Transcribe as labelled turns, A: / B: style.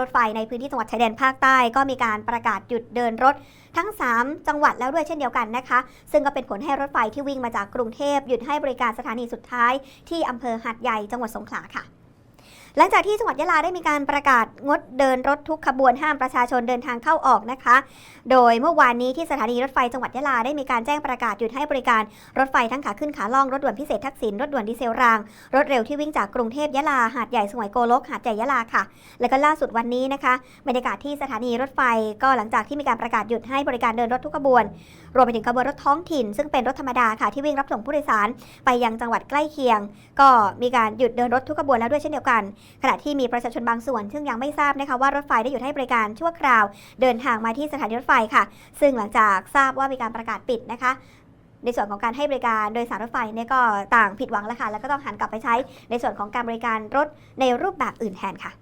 A: รถไฟในพื้นที่จังหวัดชายแดนภาคใต้ก็มีการประกาศหยุดเดินรถทั้ง 3 จังหวัดแล้วด้วยเช่นเดียวกันนะคะ ซึ่งก็เป็นผลให้รถไฟที่วิ่งมาจากกรุงเทพหยุดให้บริการสถานีสุดท้ายที่อำเภอหัดใหญ่จังหวัดสงขลาค่ะ หลังจากที่จังหวัดยะลาได้มีการประกาศงดเดินรถทุกขบวนห้ามประชาชนเดินทางเข้าออกนะคะ โดยเมื่อวานนี้ที่สถานีรถไฟจังหวัดยะลาได้มีการแจ้งประกาศหยุดให้บริการรถไฟทั้งขาขึ้นขาล่องรถด่วนพิเศษทักษิณรถด่วนดีเซลราง รถเร็วที่วิ่งจากกรุงเทพยะลาหาดใหญ่สวยโกลกหาดใหญ่ยะลาค่ะ และก็ล่าสุดวันนี้นะคะบรรยากาศที่สถานีรถไฟก็หลังจากที่มีการประกาศหยุดให้บริการเดินรถทุกขบวน รวมไปถึงขบวนรถท้องถิ่น ซึ่งเป็นรถธรรมดาค่ะที่วิ่งรับส่งผู้โดยสารไปยังจังหวัดใกล้เคียง ก็มีการหยุดเดินรถทุกขบวนแล้วด้วยเช่นเดียวกันขณะที่มีประชาชนบางส่วน ซึ่งยังไม่ทราบนะคะว่ารถไฟได้หยุดให้บริการชั่วคราว เดินทางมาที่สถานีรถไฟค่ะ ซึ่งหลังจากทราบว่ามีการประกาศปิดนะคะ ในส่วนของการให้บริการโดยสารรถไฟเนี่ยก็ต่างผิดหวังแล้วค่ะแล้วก็ต้องหันกลับไปใช้ในส่วนของการบริการรถในรูปแบบอื่นแทนค่ะ